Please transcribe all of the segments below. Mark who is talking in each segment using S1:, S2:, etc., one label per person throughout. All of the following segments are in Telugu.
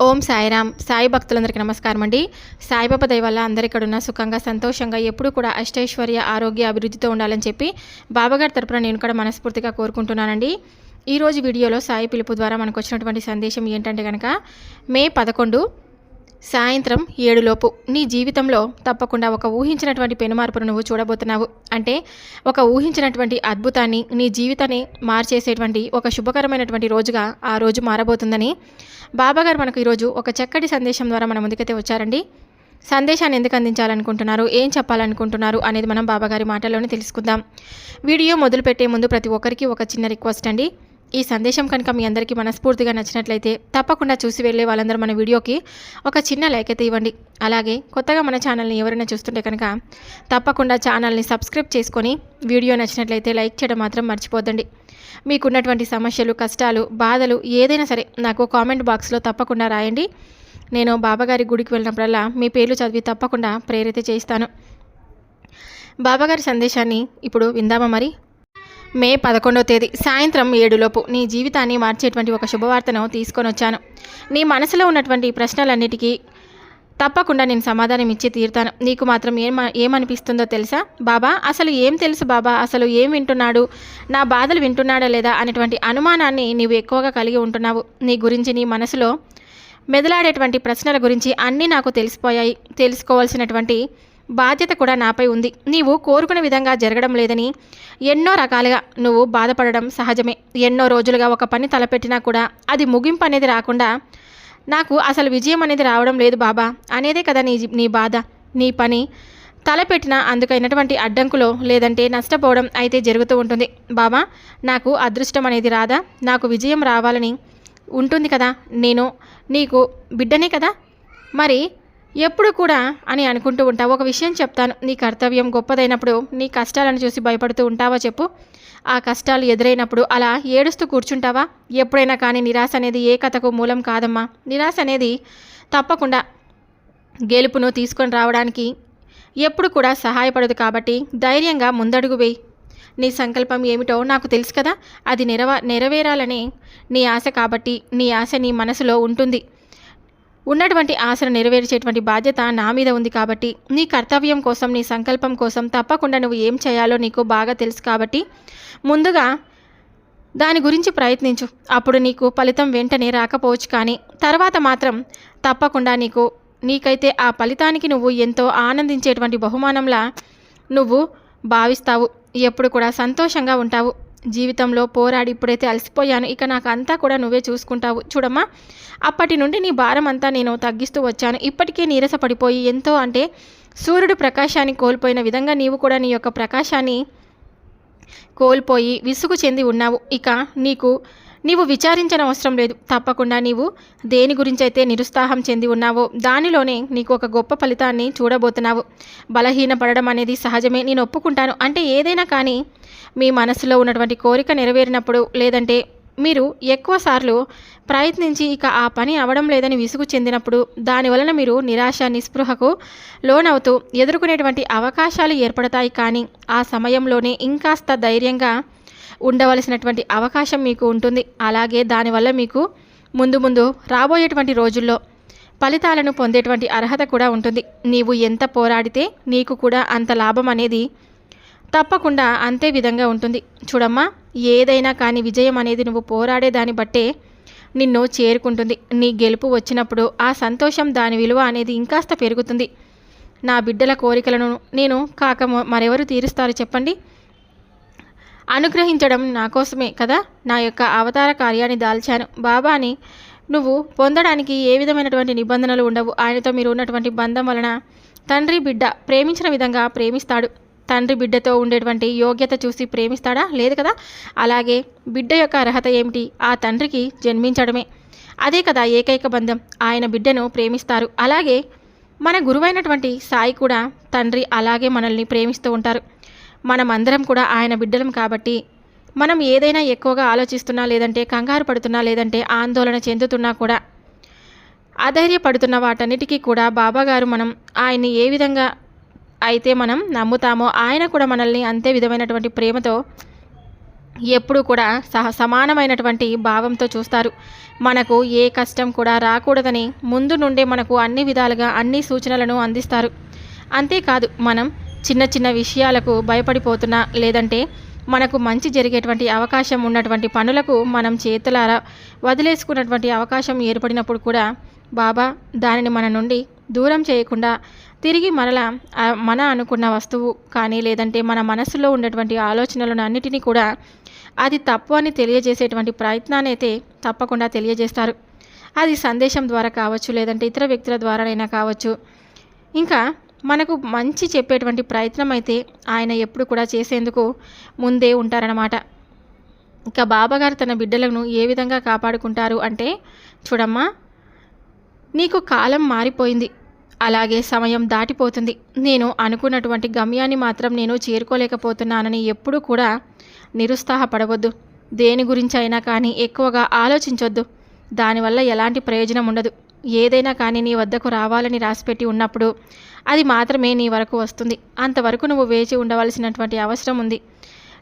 S1: ఓం సాయిరామ్. సాయి భక్తులందరికీ నమస్కారం అండి. సాయిబాబా దయ వల్ల అందరు ఇక్కడ ఉన్న సుఖంగా సంతోషంగా ఎప్పుడు కూడా అష్టైశ్వర్య ఆరోగ్య అభివృద్ధితో ఉండాలని చెప్పి బాబాగారి తరపున నేను కూడా మనస్ఫూర్తిగా కోరుకుంటున్నానండి. ఈరోజు వీడియోలో సాయి పిలుపు ద్వారా మనకు వచ్చినటువంటి సందేశం ఏంటంటే కనుక మే పదకొండు సాయంత్రం ఏడులోపు. నీ జీవితంలో తప్పకుండా ఒక ఊహించినటువంటి పెనుమార్పును నువ్వు చూడబోతున్నావు. అంటే ఒక ఊహించినటువంటి అద్భుతాన్ని నీ జీవితాన్ని మార్చేసేటువంటి ఒక శుభకరమైనటువంటి రోజుగా ఆ రోజు మారబోతుందని బాబాగారు మనకు ఈరోజు ఒక చక్కటి సందేశం ద్వారా మన ముందుకైతే వచ్చారండి. సందేశాన్ని ఎందుకు అందించాలనుకుంటున్నారు? ఏం చెప్పాలనుకుంటున్నారు? అనేది మనం బాబాగారి మాటల్లోనే తెలుసుకుందాం. వీడియో మొదలుపెట్టే ముందు ప్రతి ఒక్కరికి ఒక చిన్న రిక్వెస్ట్ అండి. ఈ సందేశం కనుక మీ అందరికీ మనస్ఫూర్తిగా నచ్చినట్లయితే తప్పకుండా చూసి వెళ్ళే వాళ్ళందరూ మన వీడియోకి ఒక చిన్న లైక్ అయితే ఇవ్వండి. అలాగే కొత్తగా మన ఛానల్ని ఎవరైనా చూస్తుంటే కనుక తప్పకుండా ఛానల్ని సబ్స్క్రైబ్ చేసుకొని వీడియో నచ్చినట్లయితే లైక్ చేయడం మాత్రం మర్చిపోద్దండి. మీకున్నటువంటి సమస్యలు కష్టాలు బాధలు ఏదైనా సరే నాకు కామెంట్ బాక్స్లో తప్పకుండా రాయండి. నేను బాబాగారి గుడికి వెళ్ళినప్పుడల్లా మీ పేర్లు చదివి తప్పకుండా ప్రేరిత చేయిస్తాను. బాబాగారి సందేశాన్ని ఇప్పుడు విందామా మరి? మే పదకొండో తేదీ సాయంత్రం ఏడులోపు నీ జీవితాన్ని మార్చేటువంటి ఒక శుభవార్తను తీసుకొని వచ్చాను నీ మనసులో ఉన్నటువంటి ప్రశ్నలన్నిటికీ తప్పకుండా నేను సమాధానం ఇచ్చి తీరుతాను. నీకు మాత్రం ఏమ ఏమనిపిస్తుందో తెలుసా? బాబా అసలు ఏం తెలుసు బాబా? అసలు ఏం వింటున్నాడు? నా బాధలు వింటున్నాడా లేదా? అనేటువంటి అనుమానాన్ని నీవు ఎక్కువగా కలిగి ఉంటున్నావు. నీ గురించి నీ మనసులో మెదలాడేటువంటి ప్రశ్నల గురించి అన్నీ నాకు తెలిసిపోయాయి. తెలుసుకోవాల్సినటువంటి బాధ్యత కూడా నాపై ఉంది. నీవు కోరుకున్న విధంగా జరగడం లేదని ఎన్నో రకాలుగా నువ్వు బాధపడడం సహజమే. ఎన్నో రోజులుగా ఒక పని తలపెట్టినా కూడా అది ముగింపు అనేది రాకుండా నాకు అసలు విజయం అనేది రావడం లేదు బాబా. అనేదే కదా నీ నీ బాధ. నీ పని తలపెట్టిన అందుకైనటువంటి అడ్డంకులో లేదంటే నష్టపోవడం అయితే జరుగుతూ ఉంటుంది. బాబా నాకు అదృష్టం అనేది రాదా? నాకు విజయం రావాలని ఉంటుంది కదా? నేను నీకు బిడ్డనే కదా? మరి ఎప్పుడు కూడా అని అనుకుంటూ ఉంటావు. ఒక విషయం చెప్తాను. నీ కర్తవ్యం గొప్పదైనప్పుడు నీ కష్టాలను చూసి భయపడుతూ ఉంటావా చెప్పు. ఆ కష్టాలు ఎదురైనప్పుడు అలా ఏడుస్తూ కూర్చుంటావా? ఎప్పుడైనా కానీ నిరాశ అనేది ఏ కథకు మూలం కాదమ్మా. నిరాశ అనేది తప్పకుండా గెలుపును తీసుకొని రావడానికి ఎప్పుడు కూడా సహాయపడదు కాబట్టి ధైర్యంగా ముందడుగు వేయి. నీ సంకల్పం ఏమిటో నాకు తెలుసు కదా. అది నెరవ నెరవేరాలని నీ ఆశ కాబట్టి నీ ఆశ నీ మనసులో ఉంటుంది. ఉన్నటువంటి ఆశను నెరవేర్చేటువంటి బాధ్యత నా మీద ఉంది కాబట్టి నీ కర్తవ్యం కోసం నీ సంకల్పం కోసం తప్పకుండా నువ్వు ఏం చేయాలో నీకు బాగా తెలుసు కాబట్టి ముందుగా దాని గురించి ప్రయత్నించు. అప్పుడు నీకు ఫలితం వెంటనే రాకపోవచ్చు కానీ తర్వాత మాత్రం తప్పకుండా నీకు నీకైతే ఆ ఫలితానికి నువ్వు ఎంతో ఆనందించేటువంటి బహుమానంలా నువ్వు భావిస్తావు. ఎప్పుడు కూడా సంతోషంగా ఉంటావు. జీవితంలో పోరాడి ఇప్పుడైతే అలసిపోయాను. ఇక నాకు అంతా కూడా నువ్వే చూసుకుంటావు. చూడమ్మా అప్పటి నుండి నీ భారం అంతా నేను తగ్గిస్తూ వచ్చాను. ఇప్పటికే నీరస పడిపోయి ఎంతో అంటే సూర్యుడు ప్రకాశాన్ని కోల్పోయిన విధంగా నీవు కూడా నీ యొక్క ప్రకాశాన్ని కోల్పోయి విసుగు చెంది ఉన్నావు. ఇక నీకు నీవు విచారించిన అవసరం లేదు. తప్పకుండా నీవు దేని గురించి అయితే నిరుత్సాహం చెంది ఉన్నావో దానిలోనే నీకు ఒక గొప్ప ఫలితాన్ని చూడబోతున్నావు. బలహీనపడడం అనేది సహజమే. నేను ఒప్పుకుంటాను. అంటే ఏదైనా కానీ మీ మనసులో ఉన్నటువంటి కోరిక నెరవేరినప్పుడు లేదంటే మీరు ఎక్కువసార్లు ప్రయత్నించి ఇక ఆ పని అవడం లేదని విసుగు చెందినప్పుడు దానివలన మీరు నిరాశ నిస్పృహకు లోనవుతూ ఎదుర్కొనేటువంటి అవకాశాలు ఏర్పడతాయి. కానీ ఆ సమయంలోనే ఇంకాస్త ధైర్యంగా ఉండవలసినటువంటి అవకాశం మీకు ఉంటుంది. అలాగే దానివల్ల మీకు ముందు ముందు రాబోయేటువంటి రోజుల్లో ఫలితాలను పొందేటువంటి అర్హత కూడా ఉంటుంది. నీవు ఎంత పోరాడితే నీకు కూడా అంత లాభం అనేది తప్పకుండా అంతే విధంగా ఉంటుంది. చూడమ్మా ఏదైనా కానీ విజయం అనేది నువ్వు పోరాడే దాన్ని బట్టే నిన్ను చేరుకుంటుంది. నీ గెలుపు వచ్చినప్పుడు ఆ సంతోషం దాని విలువ అనేది ఇంకాస్త పెరుగుతుంది. నా బిడ్డల కోరికలను నేను కాక మరెవరు తీరుస్తారు చెప్పండి? అనుగ్రహించడం నా కోసమే కదా? నా యొక్క అవతార కార్యాన్ని దాల్చాను. బాబాని నువ్వు పొందడానికి ఏ విధమైనటువంటి నిబంధనలు ఉండవు. ఆయనతో మీరు ఉన్నటువంటి బంధం వలన తండ్రి బిడ్డ ప్రేమించిన విధంగా ప్రేమిస్తాడు. తండ్రి బిడ్డతో ఉండేటువంటి యోగ్యత చూసి ప్రేమిస్తాడా? లేదు కదా? అలాగే బిడ్డ యొక్క అర్హత ఏమిటి? ఆ తండ్రికి జన్మించడమే. అదే కదా ఏకైక బంధం. ఆయన బిడ్డను ప్రేమిస్తారు. అలాగే మన గురువైనటువంటి సాయి కూడా తండ్రి అలాగే మనల్ని ప్రేమిస్తూ ఉంటారు. మనం అందరం కూడా ఆయన బిడ్డలం కాబట్టి మనం ఏదైనా ఎక్కువగా ఆలోచిస్తున్నా లేదంటే కంగారు పడుతున్నా లేదంటే ఆందోళన చెందుతున్నా కూడా అధైర్యపడుతున్న వాటన్నిటికీ కూడా బాబాగారు మనం ఆయన్ని ఏ విధంగా అయితే మనం నమ్ముతామో ఆయన కూడా మనల్ని అంతే విధమైనటువంటి ప్రేమతో ఎప్పుడూ కూడా సహ సమానమైనటువంటి భావంతో చూస్తారు. మనకు ఏ కష్టం కూడా రాకూడదని ముందు నుండే మనకు అన్ని విధాలుగా అన్ని సూచనలను అందిస్తారు. అంతేకాదు మనం చిన్న చిన్న విషయాలకు భయపడిపోతున్నా లేదంటే మనకు మంచి జరిగేటువంటి అవకాశం ఉన్నటువంటి పనులకు మనం చేతులారా వదిలేసుకున్నటువంటి అవకాశం ఏర్పడినప్పుడు కూడా బాబా దానిని మన నుండి దూరం చేయకుండా తిరిగి మరలా మన అనుకున్న వస్తువు కానీ లేదంటే మన మనసులో ఉన్నటువంటి ఆలోచనలను అన్నిటినీ కూడా అది తప్పు అని తెలియజేసేటువంటి ప్రయత్నాన్ని అయితే తప్పకుండా తెలియజేస్తారు. అది సందేశం ద్వారా కావచ్చు లేదంటే ఇతర వ్యక్తుల ద్వారానైనా కావచ్చు. ఇంకా మనకు మంచి చెప్పేటువంటి ప్రయత్నం అయితే ఆయన ఎప్పుడు కూడా చేసేందుకు ముందే ఉంటారన్నమాట. ఇంకా బాబాగారు తన బిడ్డలను ఏ విధంగా కాపాడుకుంటారు అంటే చూడమ్మా నీకు కాలం మారిపోయింది. అలాగే సమయం దాటిపోతుంది. నేను అనుకున్నటువంటి గమ్యాన్ని మాత్రం నేను చేరుకోలేకపోతున్నానని ఎప్పుడూ కూడా నిరుత్సాహపడవద్దు. దేని గురించి అయినా కానీ ఎక్కువగా ఆలోచించొద్దు. దానివల్ల ఎలాంటి ప్రయోజనం ఉండదు. ఏదైనా కానీ నీ వద్దకు రావాలని రాసిపెట్టి ఉన్నప్పుడు అది మాత్రమే నీ వరకు వస్తుంది. అంతవరకు నువ్వు వేచి ఉండవలసినటువంటి అవసరం ఉంది.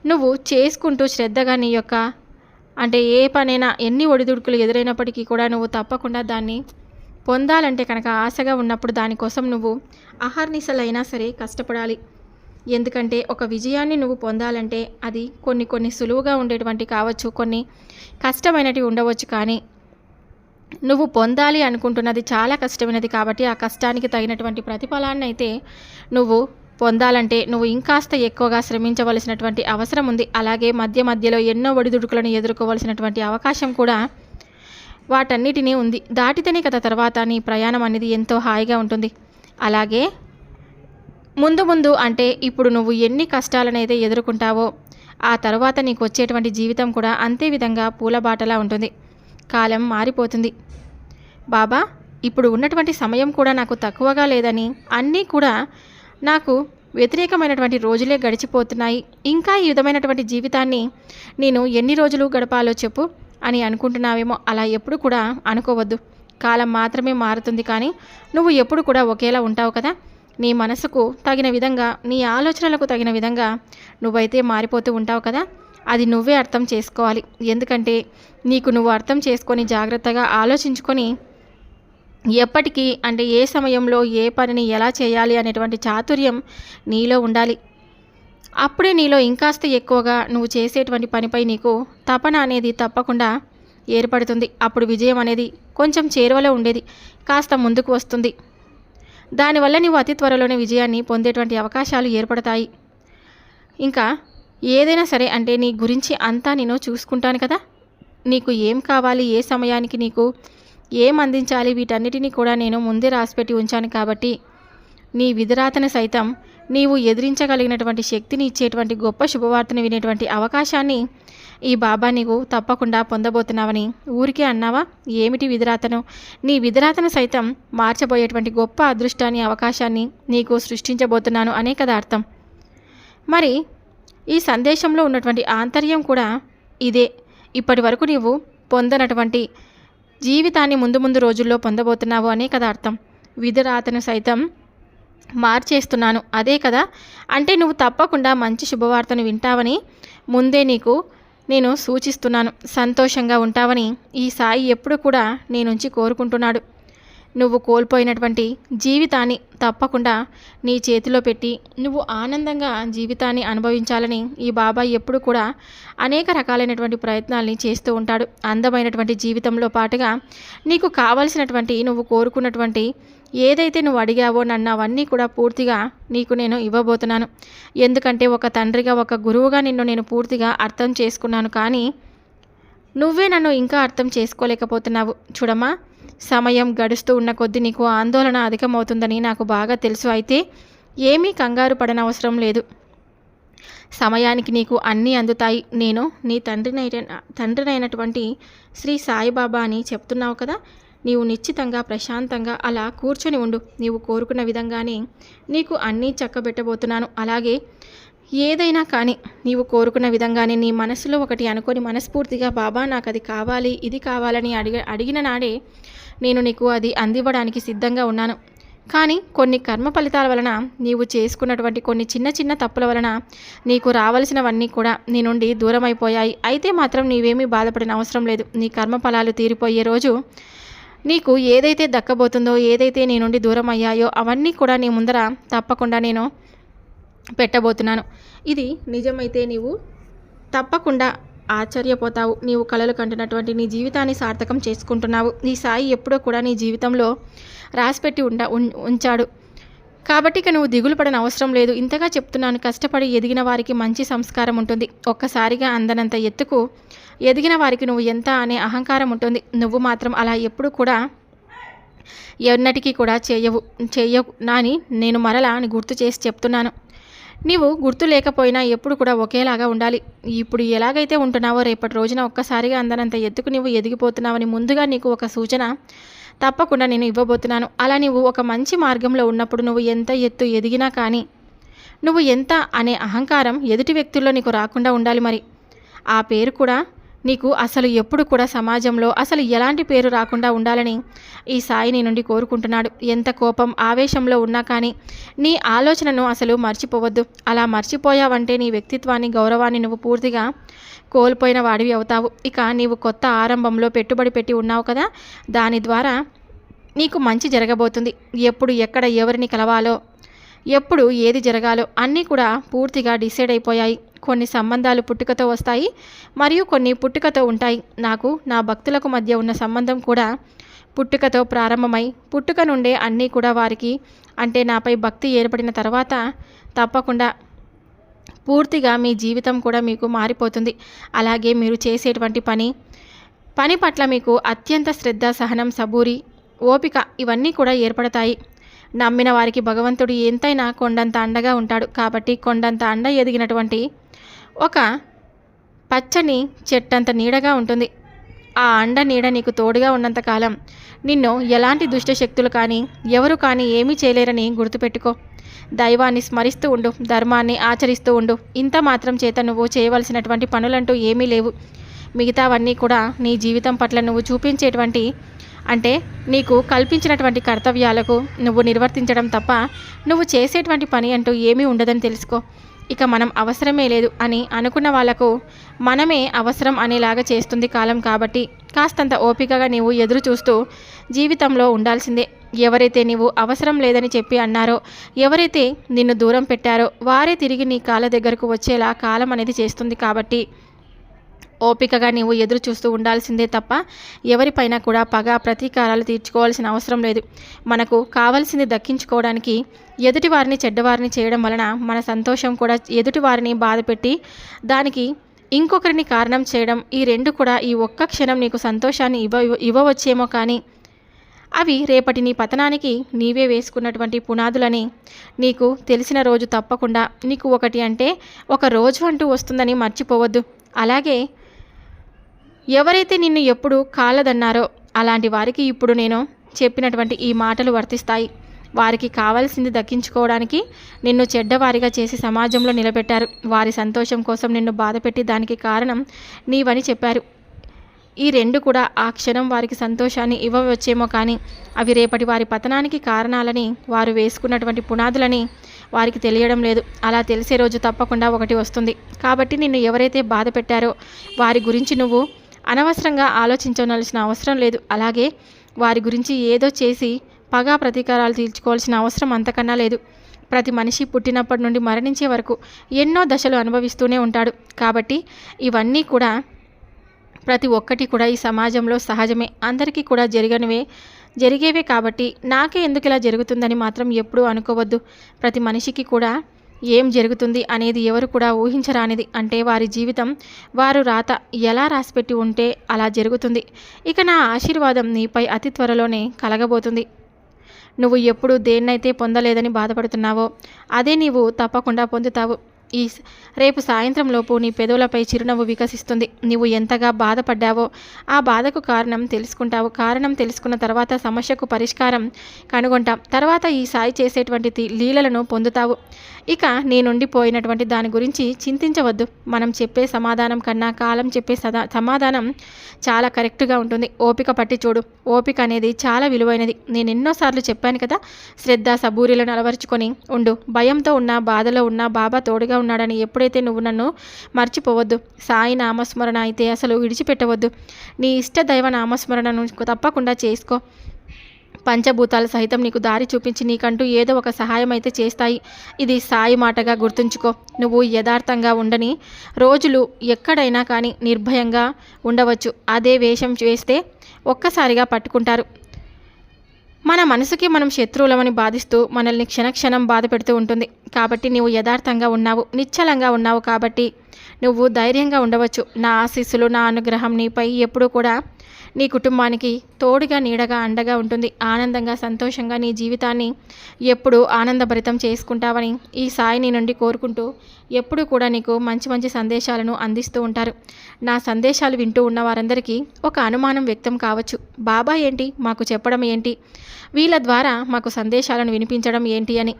S1: నువ్వు చేసుకుంటూ శ్రద్ధగా నీ యొక్క అంటే ఏ పనైనా ఎన్ని ఒడిదుడుకులు ఎదురైనప్పటికీ కూడా నువ్వు తప్పకుండా దాన్ని పొందాలంటే కనుక ఆశగా ఉన్నప్పుడు దానికోసం నువ్వు అహర్నిశలైనా సరే కష్టపడాలి. ఎందుకంటే ఒక విజయాన్ని నువ్వు పొందాలంటే అది కొన్ని కొన్ని సులువుగా ఉండేటువంటి కావచ్చు. కొన్ని కష్టమైనవి ఉండవచ్చు కానీ నువ్వు పొందాలి అనుకుంటున్నది చాలా కష్టమైనది కాబట్టి ఆ కష్టానికి తగినటువంటి ప్రతిఫలాన్ని అయితే నువ్వు పొందాలంటే నువ్వు ఇంకాస్త ఎక్కువగా శ్రమించవలసినటువంటి అవసరం ఉంది. అలాగే మధ్య మధ్యలో ఎన్నో ఒడిదుడుకులను ఎదుర్కోవలసినటువంటి అవకాశం కూడా వాటన్నిటినీ ఉంది. దాటితేనే కదా తర్వాత నీ ప్రయాణం అనేది ఎంతో హాయిగా ఉంటుంది. అలాగే ముందు ముందు అంటే ఇప్పుడు నువ్వు ఎన్ని కష్టాలనైతే ఎదుర్కొంటావో ఆ తర్వాత నీకు వచ్చేటువంటి జీవితం కూడా అంతే విధంగా పూలబాటలా ఉంటుంది. కాలం మారిపోతుంది. బాబా ఇప్పుడు ఉన్నటువంటి సమయం కూడా నాకు తక్కువగా లేదని అన్నీ కూడా నాకు వ్యతిరేకమైనటువంటి రోజులే గడిచిపోతున్నాయి. ఇంకా ఈ విధమైనటువంటి జీవితాన్ని నేను ఎన్ని రోజులు గడపాలో చెప్పు అని అనుకుంటున్నావేమో అలా ఎప్పుడు కూడా అనుకోవద్దు. కాలం మాత్రమే మారుతుంది కానీ నువ్వు ఎప్పుడు కూడా ఒకేలా ఉంటావు కదా. నీ మనసుకు తగిన విధంగా నీ ఆలోచనలకు తగిన విధంగా నువ్వైతే మారిపోతూ ఉంటావు కదా. అది నువ్వే అర్థం చేసుకోవాలి. ఎందుకంటే నీకు నువ్వు అర్థం చేసుకొని జాగ్రత్తగా ఆలోచించుకొని ఎప్పటికీ అంటే ఏ సమయంలో ఏ పనిని ఎలా చేయాలి అనేటువంటి చాతుర్యం నీలో ఉండాలి. అప్పుడే నీలో ఇంకాస్త ఎక్కువగా నువ్వు చేసేటువంటి పనిపై నీకు తపన అనేది తప్పకుండా ఏర్పడుతుంది. అప్పుడు విజయం అనేది కొంచెం చేరువలో ఉండేది కాస్త ముందుకు వస్తుంది. దానివల్ల నీవు అతి త్వరలోనే విజయాన్ని పొందేటువంటి అవకాశాలు ఏర్పడతాయి. ఇంకా ఏదైనా సరే అంటే నీ గురించి అంతా నేను చూసుకుంటాను కదా. నీకు ఏం కావాలి ఏ సమయానికి నీకు ఏం అందించాలి వీటన్నిటినీ కూడా నేను ముందే రాసిపెట్టి ఉంచాను కాబట్టి నీ విధిరాతను సైతం నీవు ఎదిరించగలిగినటువంటి శక్తిని ఇచ్చేటువంటి గొప్ప శుభవార్తను వినేటువంటి అవకాశాన్ని ఈ బాబా నీకు తప్పకుండా పొందబోతున్నావని ఊరికే అన్నావా? ఏమిటి విధిరాతను? నీ విధిరాతను సైతం మార్చబోయేటువంటి గొప్ప అదృష్టాన్ని అవకాశాన్ని నీకు సృష్టించబోతున్నాను అనే కదా అర్థం. మరి ఈ సందేశంలో ఉన్నటువంటి ఆంతర్యం కూడా ఇదే. ఇప్పటి వరకు నీవు పొందనటువంటి జీవితాన్ని ముందు ముందు రోజుల్లో పొందబోతున్నావు అనే కదా అర్థం. విధురాతను సైతం మార్చేస్తున్నాను. అదే కదా. అంటే నువ్వు తప్పకుండా మంచి శుభవార్తను వింటావని ముందే నీకు నేను సూచిస్తున్నాను. సంతోషంగా ఉంటావని ఈ సాయి ఎప్పుడు కూడా నీ నుంచి కోరుకుంటున్నాడు. నువ్వు కోల్పోయినటువంటి జీవితాన్ని తప్పకుండా నీ చేతిలో పెట్టి నువ్వు ఆనందంగా జీవితాన్ని అనుభవించాలని ఈ బాబాయ్ ఎప్పుడు కూడా అనేక రకాలైనటువంటి ప్రయత్నాల్ని చేస్తూ ఉంటాడు. అందమైనటువంటి జీవితంలో పాటుగా నీకు కావలసినటువంటి నువ్వు కోరుకున్నటువంటి ఏదైతే నువ్వు అడిగావో నన్ను అవన్నీ కూడా పూర్తిగా నీకు నేను ఇవ్వబోతున్నాను. ఎందుకంటే ఒక తండ్రిగా ఒక గురువుగా నిన్ను నేను పూర్తిగా అర్థం చేసుకున్నాను. కానీ నువ్వే నన్ను ఇంకా అర్థం చేసుకోలేకపోతున్నావు. చూడమ్మా సమయం గడుస్తూ ఉన్న కొద్దీ నీకు ఆందోళన అధికమవుతుందని నాకు బాగా తెలుసు. అయితే ఏమీ కంగారు పడనవసరం లేదు. సమయానికి నీకు అన్నీ అందుతాయి. నేను నీ తండ్రినైన తండ్రినైనటువంటి శ్రీ సాయిబాబా అని చెప్తున్నావు కదా? నీవు నిశ్చితంగా ప్రశాంతంగా అలా కూర్చొని ఉండు. నీవు కోరుకున్న విధంగానే నీకు అన్నీ చక్కబెట్టబోతున్నాను. అలాగే ఏదైనా కానీ నీవు కోరుకున్న విధంగానే నీ మనసులో ఒకటి అనుకొని మనస్ఫూర్తిగా బాబా నాకు అది కావాలి ఇది కావాలని అడిగ అడిగిన నాడే నేను నీకు అది అందివ్వడానికి సిద్ధంగా ఉన్నాను. కానీ కొన్ని కర్మ ఫలితాల వలన నీవు చేసుకున్నటువంటి కొన్ని చిన్న చిన్న తప్పుల వలన నీకు రావలసినవన్నీ కూడా నీ నుండి దూరం అయిపోయాయి అయితే మాత్రం నీవేమీ బాధపడిన అవసరం లేదు. నీ కర్మ ఫలాలు తీరిపోయే రోజు నీకు ఏదైతే దక్కబోతుందో ఏదైతే నీ నుండి దూరం అయ్యాయో అవన్నీ కూడా నీ ముందర తప్పకుండా నేను పెట్టబోతున్నాను. ఇది నిజమైతే నీవు తప్పకుండా ఆశ్చర్యపోతావు. నీవు కలలు కంటున్నటువంటి నీ జీవితాన్ని సార్థకం చేసుకుంటున్నావు. నీ సాయి ఎప్పుడో కూడా నీ జీవితంలో రాసిపెట్టి ఉండ ఉం- ఉంచాడు. కాబట్టి ఇక నువ్వు దిగులు పడని అవసరం లేదు. ఇంతగా చెప్తున్నాను. కష్టపడి ఎదిగిన వారికి మంచి సంస్కారం ఉంటుంది. ఒక్కసారిగా అందనంత ఎత్తుకు ఎదిగిన వారికి నువ్వు ఎంత అనే అహంకారం ఉంటుంది. నువ్వు మాత్రం అలా ఎప్పుడు కూడా ఎన్నటికీ కూడా చేయవు. చేయవు. నాని నేను మరలా అని గుర్తు చేసి చెప్తున్నాను. నీవు గుర్తు లేకపోయినా ఎప్పుడు కూడా ఒకేలాగా ఉండాలి. ఇప్పుడు ఎలాగైతే ఉంటున్నావో రేపటి రోజున ఒక్కసారిగా అందనంత ఎత్తుకు నీవు ఎదిగిపోతున్నావని ముందుగా నీకు ఒక సూచన తప్పకుండా నేను ఇవ్వబోతున్నాను. అలా నీవు ఒక మంచి మార్గంలో ఉన్నప్పుడు నువ్వు ఎంత ఎత్తు ఎదిగినా కానీ నువ్వు ఎంత అనే అహంకారం ఎదుటి వ్యక్తుల్లో నీకు రాకుండా ఉండాలి మరి. ఆ పేరు కూడా నీకు అసలు ఎప్పుడు కూడా సమాజంలో అసలు ఎలాంటి పేరు రాకుండా ఉండాలని ఈ సాయి నీ నుండి కోరుకుంటున్నాడు. ఎంత కోపం ఆవేశంలో ఉన్నా కానీ నీ ఆలోచనను అసలు మర్చిపోవద్దు. అలా మర్చిపోయావంటే నీ వ్యక్తిత్వాన్ని గౌరవాన్ని నువ్వు పూర్తిగా కోల్పోయిన వాడివి అవుతావు. ఇక నీవు కొత్త ఆరంభంలో పెట్టుబడి పెట్టి ఉన్నావు కదా? దాని ద్వారా నీకు మంచి జరగబోతుంది. ఎప్పుడు ఎక్కడ ఎవరిని కలవాలో ఎప్పుడు ఏది జరగాలో అన్నీ కూడా పూర్తిగా డిసైడ్ అయిపోయాయి. కొన్ని సంబంధాలు పుట్టుకతో వస్తాయి మరియు కొన్ని పుట్టుకతో ఉంటాయి. నాకు నా భక్తులకు మధ్య ఉన్న సంబంధం కూడా పుట్టుకతో ప్రారంభమై పుట్టుక నుండే అన్నీ కూడా వారికి అంటే నాపై భక్తి ఏర్పడిన తర్వాత తప్పకుండా పూర్తిగా మీ జీవితం కూడా మీకు మారిపోతుంది. అలాగే మీరు చేసేటువంటి పని పని పట్ల మీకు అత్యంత శ్రద్ధ సహనం సబూరి ఓపిక ఇవన్నీ కూడా ఏర్పడతాయి. నమ్మిన వారికి భగవంతుడు ఎంతైనా కొండంత అండగా ఉంటాడు. కాబట్టి కొండంత అండ ఎదిగినటువంటి ఒక పచ్చని చెట్టంత నీడగా ఉంటుంది. ఆ అండ నీడ నీకు తోడుగా ఉన్నంతకాలం నిన్ను ఎలాంటి దుష్టశక్తులు కానీ ఎవరు కానీ ఏమీ చేయలేరని గుర్తుపెట్టుకో. దైవాన్ని స్మరిస్తూ ఉండు ధర్మాన్ని ఆచరిస్తూ ఉండు. ఇంత మాత్రం చేత నువ్వు చేయవలసినటువంటి పనులంటూ ఏమీ లేవు. మిగతావన్నీ కూడా నీ జీవితం పట్ల నువ్వు చూపించేటువంటి అంటే నీకు కల్పించినటువంటి కర్తవ్యాలకు నువ్వు నిర్వర్తించడం తప్ప నువ్వు చేసేటువంటి పని అంటూ ఏమీ ఉండదని తెలుసుకో. ఇక మనం అవసరమే లేదు అని అనుకున్న వాళ్ళకు మనమే అవసరం అనేలాగా చేస్తుంది కాలం కాబట్టి కాస్తంత ఓపికగా నీవు ఎదురు చూస్తూ జీవితంలో ఉండాల్సిందే. ఎవరైతే నీవు అవసరం లేదని చెప్పి అన్నారో ఎవరైతే నిన్ను దూరం పెట్టారో వారే తిరిగి నీ కాళ్ళ దగ్గరకు వచ్చేలా కాలం అనేది చేస్తుంది కాబట్టి ఓపికగా నీవు ఎదురు చూస్తూ ఉండాల్సిందే తప్ప ఎవరిపైన కూడా పగ ప్రతీకారాలు తీర్చుకోవాల్సిన అవసరం లేదు. మనకు కావలసింది దక్కించుకోవడానికి ఎదుటివారిని చెడ్డవారిని చేయడం వలన మన సంతోషం కూడా ఎదుటివారిని బాధపెట్టి దానికి ఇంకొకరిని కారణం చేయడం ఈ రెండు కూడా ఈ ఒక్క క్షణం నీకు సంతోషాన్ని ఇవ్వ ఇవ్వవచ్చేమో కానీ అవి రేపటి నీ పతనానికి నీవే వేసుకున్నటువంటి పునాదులని నీకు తెలిసిన రోజు తప్పకుండా నీకు ఒకటి అంటే ఒక రోజు అంటూ వస్తుందని మర్చిపోవద్దు. అలాగే ఎవరైతే నిన్ను ఎప్పుడు కాలదన్నారో అలాంటి వారికి ఇప్పుడు నేను చెప్పినటువంటి ఈ మాటలు వర్తిస్తాయి. వారికి కావాల్సింది దక్కించుకోవడానికి నిన్ను చెడ్డవారిగా చేసి సమాజంలో నిలబెట్టారు. వారి సంతోషం కోసం నిన్ను బాధపెట్టి దానికి కారణం నీవని చెప్పారు. ఈ రెండు కూడా ఆ క్షణం వారికి సంతోషాన్ని ఇవ్వవచ్చేమో కానీ అవి రేపటి వారి పతనానికి కారణాలని వారు వేసుకున్నటువంటి పునాదులని వారికి తెలియడం లేదు. అలా తెలిసే రోజు తప్పకుండా ఒకటి వస్తుంది. కాబట్టి నిన్ను ఎవరైతే బాధ పెట్టారో వారి గురించి నువ్వు అనవసరంగా ఆలోచించవలసిన అవసరం లేదు. అలాగే వారి గురించి ఏదో చేసి పగా ప్రతీకారాలు తీర్చుకోవాల్సిన అవసరం అంతకన్నా లేదు. ప్రతి మనిషి పుట్టినప్పటి నుండి మరణించే వరకు ఎన్నో దశలు అనుభవిస్తూనే ఉంటాడు. కాబట్టి ఇవన్నీ కూడా ప్రతి ఒక్కటి కూడా ఈ సమాజంలో సహజమే. అందరికీ కూడా జరగనివే జరిగేవే కాబట్టి నాకే ఎందుకు ఇలా జరుగుతుందని మాత్రం ఎప్పుడూ అనుకోవద్దు. ప్రతి మనిషికి కూడా ఏం జరుగుతుంది అనేది ఎవరు కూడా ఊహించరానిది. అంటే వారి జీవితం వారు రాత ఎలా రాసిపెట్టి ఉంటే అలా జరుగుతుంది. ఇక నా ఆశీర్వాదం నీపై అతి త్వరలోనే కలగబోతుంది. నువ్వు ఎప్పుడు దేన్నైతే పొందలేదని బాధపడుతున్నావో అదే నీవు తప్పకుండా పొందుతావు. ఈ రేపు సాయంత్రంలోపు నీ పెదవులపై చిరునవ్వు వికసిస్తుంది. నీవు ఎంతగా బాధపడ్డావో ఆ బాధకు కారణం తెలుసుకుంటావు. కారణం తెలుసుకున్న తర్వాత సమస్యకు పరిష్కారం కనుగొంటాం. తర్వాత ఈ సాయి చేసేటువంటి లీలలను పొందుతావు. ఇక నీ నుండి పోయినటువంటి దాని గురించి చింతించవద్దు. మనం చెప్పే సమాధానం కన్నా కాలం చెప్పే సదా సమాధానం చాలా కరెక్ట్గా ఉంటుంది. ఓపిక పట్టి చూడు. ఓపిక అనేది చాలా విలువైనది. నేను ఎన్నోసార్లు చెప్పాను కదా శ్రద్ధ సబూరిలను అలవరుచుకొని ఉండు. భయంతో ఉన్న బాధలో ఉన్న బాబా తోడుగా ఉన్నాడని ఎప్పుడైతే నువ్వు నన్ను మర్చిపోవద్దు సాయి నామస్మరణ అయితే అసలు విడిచిపెట్టవద్దు. నీ ఇష్ట దైవ నామస్మరణను తప్పకుండా చేసుకో. పంచభూతాలు సహితం నీకు దారి చూపించి నీకంటూ ఏదో ఒక సహాయం అయితే చేస్తాయి. ఇది సాయి మాటగా గుర్తుంచుకో. నువ్వు యథార్థంగా ఉండని రోజులు ఎక్కడైనా కానీ నిర్భయంగా ఉండవచ్చు. అదే వేషం చేస్తే ఒక్కసారిగా పట్టుకుంటారు. మన మనసుకి మనం శత్రువులమని బాధిస్తూ మనల్ని క్షణక్షణం బాధ పెడుతూ ఉంటుంది. కాబట్టి నువ్వు యథార్థంగా ఉన్నావు నిశ్చలంగా ఉన్నావు కాబట్టి నువ్వు ధైర్యంగా ఉండవచ్చు. నా ఆశీస్సులు నా అనుగ్రహం నీపై ఎప్పుడూ కూడా నీ కుటుంబానికి తోడుగా నీడగా అండగా ఉంటుంది. ఆనందంగా సంతోషంగా నీ జీవితాన్ని ఎప్పుడు ఆనందభరితం చేసుకుంటావని ఈ సాయి నీ నుండి కోరుకుంటూ ఎప్పుడూ కూడా నీకు మంచి మంచి సందేశాలను అందిస్తూ ఉంటారు. నా సందేశాలు వింటూ ఉన్న వారందరికీ ఒక అనుమానం వ్యక్తం కావచ్చు. బాబా ఏంటి? మాకు చెప్పడం ఏంటి? వీళ్ళ ద్వారా మాకు సందేశాలను వినిపించడం ఏంటి అని.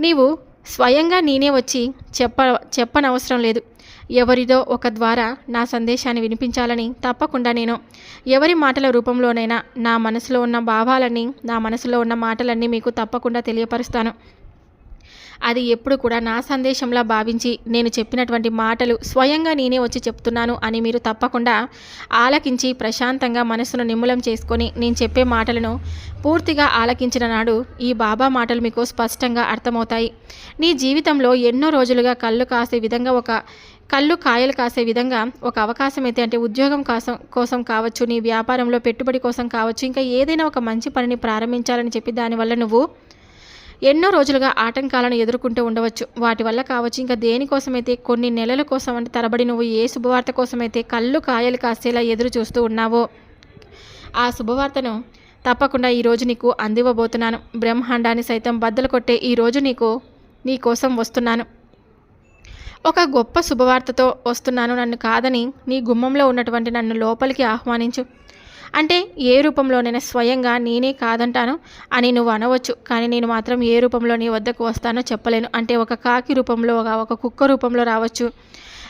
S1: నీవు స్వయంగా నేనే వచ్చి చెప్ప చెప్పనవసరం లేదు. ఎవరిదో ఒక ద్వారా నా సందేశాన్ని వినిపించాలని తప్పకుండా నేను. ఎవరి మాటల రూపంలోనైనా నా మనసులో ఉన్న భావాలన్నీ నా మనసులో ఉన్న మాటలన్నీ మీకు తప్పకుండా తెలియపరుస్తాను. అది ఎప్పుడు కూడా నా సందేశంలా భావించి నేను చెప్పినటువంటి మాటలు స్వయంగా నేనే వచ్చి చెప్తున్నాను అని మీరు తప్పకుండా ఆలకించి ప్రశాంతంగా మనసును నిమ్ములం చేసుకొని నేను చెప్పే మాటలను పూర్తిగా ఆలకించిన నాడు ఈ బాబా మాటలు మీకు స్పష్టంగా అర్థమవుతాయి. నీ జీవితంలో ఎన్నో రోజులుగా కళ్ళు కాసే విధంగా ఒక కళ్ళు కాయలు కాసే విధంగా ఒక అవకాశం అయితే అంటే ఉద్యోగం కోసం కోసం కావచ్చు నీ వ్యాపారంలో పెట్టుబడి కోసం కావచ్చు ఇంకా ఏదైనా ఒక మంచి పనిని ప్రారంభించాలని చెప్పి దానివల్ల నువ్వు ఎన్నో రోజులుగా ఆటంకాలను ఎదుర్కొంటూ ఉండవచ్చు. వాటి వల్ల కావచ్చు. ఇంకా దేనికోసమైతే కొన్ని నెలల కోసం అంటే తరబడి నువ్వు ఏ శుభవార్త కోసమైతే కళ్ళు కాయలు కాసేలా ఎదురు చూస్తూ ఉన్నావో ఆ శుభవార్తను తప్పకుండా ఈరోజు నీకు అందివ్వబోతున్నాను. బ్రహ్మాండాన్ని సైతం బద్దలు కొట్టే ఈరోజు నీకు నీ కోసం వస్తున్నాను. ఒక గొప్ప శుభవార్తతో వస్తున్నాను. నన్ను కాదని నీ గుమ్మంలో ఉన్నటువంటి నన్ను లోపలికి ఆహ్వానించు. అంటే ఏ రూపంలోనైనా స్వయంగా నేనే కాదంటాను అని నువ్వు అనవచ్చు. కానీ నేను మాత్రం ఏ రూపంలో నీ వద్దకు వస్తానో చెప్పలేను. అంటే ఒక కాకి రూపంలో ఒక కుక్క రూపంలో రావచ్చు.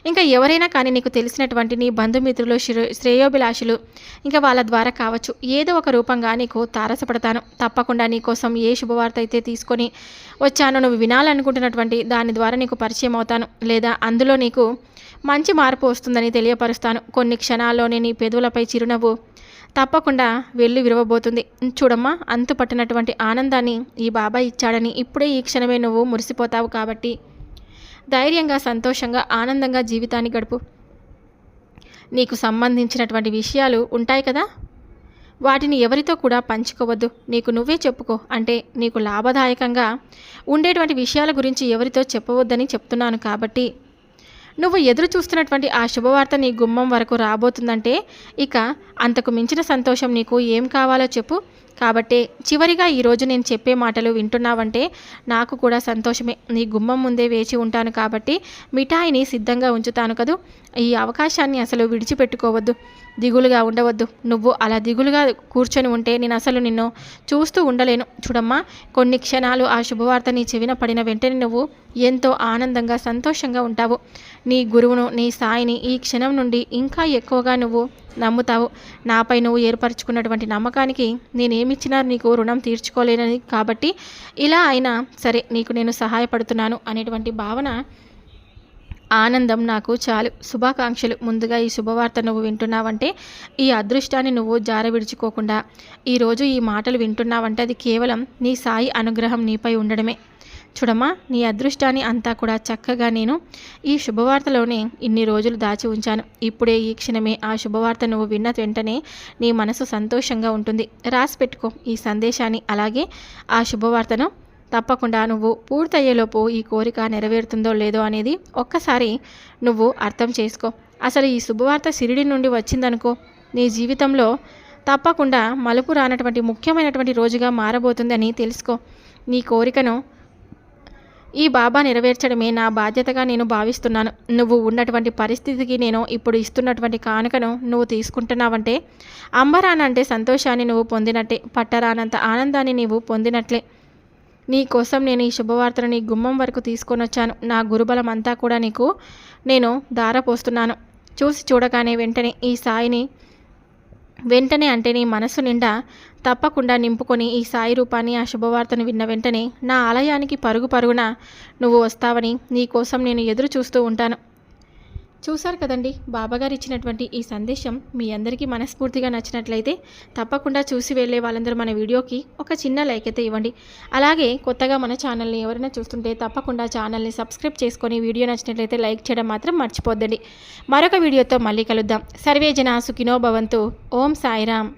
S1: ఇంకా ఎవరైనా కానీ నీకు తెలిసినటువంటి నీ బంధుమిత్రులు శ్రే శ్రేయోభిలాషులు ఇంకా వాళ్ళ ద్వారా కావచ్చు. ఏదో ఒక రూపంగా నీకు తారసపడతాను. తప్పకుండా నీ కోసం ఏ శుభవార్త అయితే తీసుకొని వచ్చానో నువ్వు వినాలనుకుంటున్నటువంటి దాని ద్వారా నీకు పరిచయం అవుతాను. లేదా అందులో నీకు మంచి మార్పు వస్తుందని తెలియపరుస్తాను. కొన్ని క్షణాల్లోనే నీ పెదవులపై చిరునవ్వు తప్పకుండా వెళ్ళి విరవబోతుంది. చూడమ్మా అంతు పట్టినటువంటి ఆనందాన్ని ఈ బాబాయ్ ఇచ్చాడని ఇప్పుడే ఈ క్షణమే నువ్వు మురిసిపోతావు కాబట్టి. ధైర్యంగా సంతోషంగా ఆనందంగా జీవితాన్ని గడుపు. నీకు సంబంధించినటువంటి విషయాలు ఉంటాయి కదా? వాటిని ఎవరితో కూడా పంచుకోవద్దు. నీకు నువ్వే చెప్పుకో. అంటే నీకు లాభదాయకంగా ఉండేటువంటి విషయాల గురించి ఎవరితో చెప్పవద్దని చెప్తున్నాను కాబట్టి నువ్వు ఎదురు చూస్తున్నటువంటి ఆ శుభవార్త నీ గుమ్మం వరకు రాబోతుందంటే ఇక అంతకు మించిన సంతోషం నీకు ఏం కావాలో చెప్పు. కాబట్టి చివరిగా ఈరోజు నేను చెప్పే మాటలు వింటున్నావంటే నాకు కూడా సంతోషమే. నీ గుమ్మం ముందే వేచి ఉంటాను కాబట్టి మిఠాయిని సిద్ధంగా ఉంచుతాను కదూ. ఈ అవకాశాన్ని అసలు విడిచిపెట్టుకోవద్దు. దిగులుగా ఉండవద్దు. నువ్వు అలా దిగులుగా కూర్చొని ఉంటే నేను అసలు నిన్ను చూస్తూ ఉండలేను. చూడమ్మా కొన్ని క్షణాలు ఆ శుభవార్త నీ చెవిన పడిన వెంటనే నువ్వు ఎంతో ఆనందంగా సంతోషంగా ఉంటావు. నీ గురువును నీ సాయిని ఈ క్షణం నుండి ఇంకా ఎక్కువగా నువ్వు నమ్ముతావు. నాపై నువ్వు ఏర్పరచుకున్నటువంటి నమ్మకానికి నేనేమిచ్చినా నీకు రుణం తీర్చుకోలేనని. కాబట్టి ఇలా అయినా సరే నీకు నేను సహాయపడుతున్నాను అనేటువంటి భావన ఆనందం నాకు చాలు. శుభాకాంక్షలు. ముందుగా ఈ శుభవార్త నువ్వు వింటున్నావంటే ఈ అదృష్టాన్ని నువ్వు జార విడుచుకోకుండా ఈరోజు ఈ మాటలు వింటున్నావంటే అది కేవలం నీ సాయి అనుగ్రహం నీపై ఉండడమే. చూడమ్మా నీ అదృష్టాన్ని అంతా కూడా చక్కగా నేను ఈ శుభవార్తలోనే ఇన్ని రోజులు దాచి ఉంచాను. ఇప్పుడే ఈ క్షణమే ఆ శుభవార్త నువ్వు విన్న వెంటనే నీ మనసు సంతోషంగా ఉంటుంది. రాసి పెట్టుకో ఈ సందేశాన్ని. అలాగే ఆ శుభవార్తను తప్పకుండా నువ్వు పూర్తయ్యేలోపు ఈ కోరిక నెరవేరుతుందో లేదో అనేది ఒక్కసారి నువ్వు అర్థం చేసుకో. అసలు ఈ శుభవార్త సిరిడి నుండి వచ్చిందనుకో నీ జీవితంలో తప్పకుండా మలుపు రానటువంటి ముఖ్యమైనటువంటి రోజుగా మారబోతుందని తెలుసుకో. నీ కోరికను ఈ బాబా నెరవేర్చడమే నా బాధ్యతగా నేను భావిస్తున్నాను. నువ్వు ఉన్నటువంటి పరిస్థితికి నేను ఇప్పుడు ఇస్తున్నటువంటి కానుకను నువ్వు తీసుకుంటున్నావంటే అంబరానంటే సంతోషాన్ని నువ్వు పొందినట్టే పట్టరానంత ఆనందాన్ని నీవు పొందినట్లే. నీ కోసం నేను ఈ శుభవార్తను నీ గుమ్మం వరకు తీసుకొని వచ్చాను. నా గురుబలం అంతా కూడా నీకు నేను దారపోస్తున్నాను చూసి చూడగానే వెంటనే ఈ సాయిని వెంటనే అంటే నీ మనసు నిండా తప్పకుండా నింపుకొని ఈ సాయి రూపాన్ని ఆ శుభవార్తను విన్న వెంటనే నా ఆలయానికి పరుగు పరుగున నువ్వు వస్తావని నీ కోసం నేను ఎదురు చూస్తూ ఉంటాను. చూశారు కదండి బాబాగారు ఇచ్చినటువంటి ఈ సందేశం మీ అందరికీ మనస్ఫూర్తిగా నచ్చినట్లయితే తప్పకుండా చూసి వెళ్ళే వాళ్ళందరూ మన వీడియోకి ఒక చిన్న లైక్ అయితే ఇవ్వండి. అలాగే కొత్తగా మన ఛానల్ని ఎవరైనా చూస్తుంటే తప్పకుండా ఛానల్ని సబ్స్క్రైబ్ చేసుకొని వీడియో నచ్చినట్లయితే లైక్ చేయడం మాత్రం మర్చిపోద్దండి. మరొక వీడియోతో మళ్ళీ కలుద్దాం. సర్వే జన సుఖినో భవంతు. ఓం సాయిరామ్.